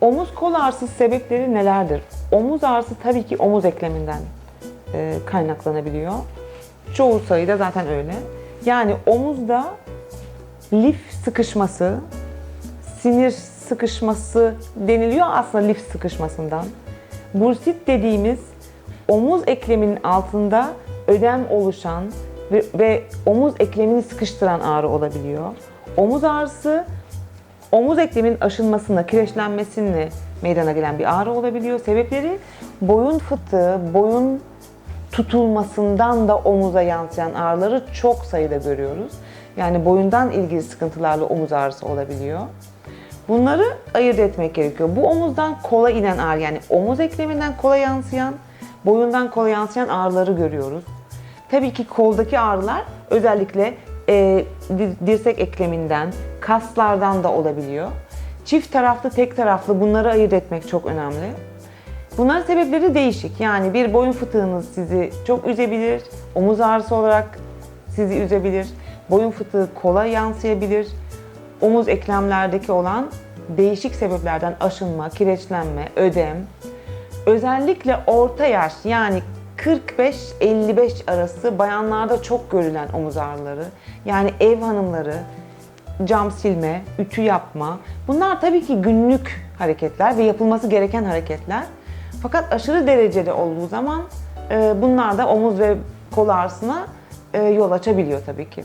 Omuz kol ağrısı sebepleri nelerdir? Omuz ağrısı tabii ki omuz ekleminden e, kaynaklanabiliyor. Çoğu sayıda zaten öyle. Yani omuzda lif sıkışması, sinir sıkışması deniliyor aslında lif sıkışmasından. Bursit dediğimiz omuz ekleminin altında ödem oluşan ve, ve omuz eklemini sıkıştıran ağrı olabiliyor. Omuz ağrısı omuz ekleminin aşınmasına, kireçlenmesine meydana gelen bir ağrı olabiliyor. Sebepleri boyun fıtığı, boyun tutulmasından da omuza yansıyan ağrıları çok sayıda görüyoruz. Yani boyundan ilgili sıkıntılarla omuz ağrısı olabiliyor. Bunları ayırt etmek gerekiyor. Bu omuzdan kola inen ağrı yani omuz ekleminden kola yansıyan, boyundan kola yansıyan ağrıları görüyoruz. Tabii ki koldaki ağrılar özellikle e, dir- dirsek ekleminden, kaslardan da olabiliyor. Çift taraflı, tek taraflı bunları ayırt etmek çok önemli. Bunların sebepleri değişik. Yani bir boyun fıtığınız sizi çok üzebilir, omuz ağrısı olarak sizi üzebilir, boyun fıtığı kola yansıyabilir. Omuz eklemlerdeki olan değişik sebeplerden aşınma, kireçlenme, ödem, özellikle orta yaş yani 45-55 arası bayanlarda çok görülen omuz ağrıları. Yani ev hanımları, cam silme, ütü yapma. Bunlar tabii ki günlük hareketler ve yapılması gereken hareketler. Fakat aşırı derecede olduğu zaman e, bunlar da omuz ve kol ağrısına e, yol açabiliyor tabii ki.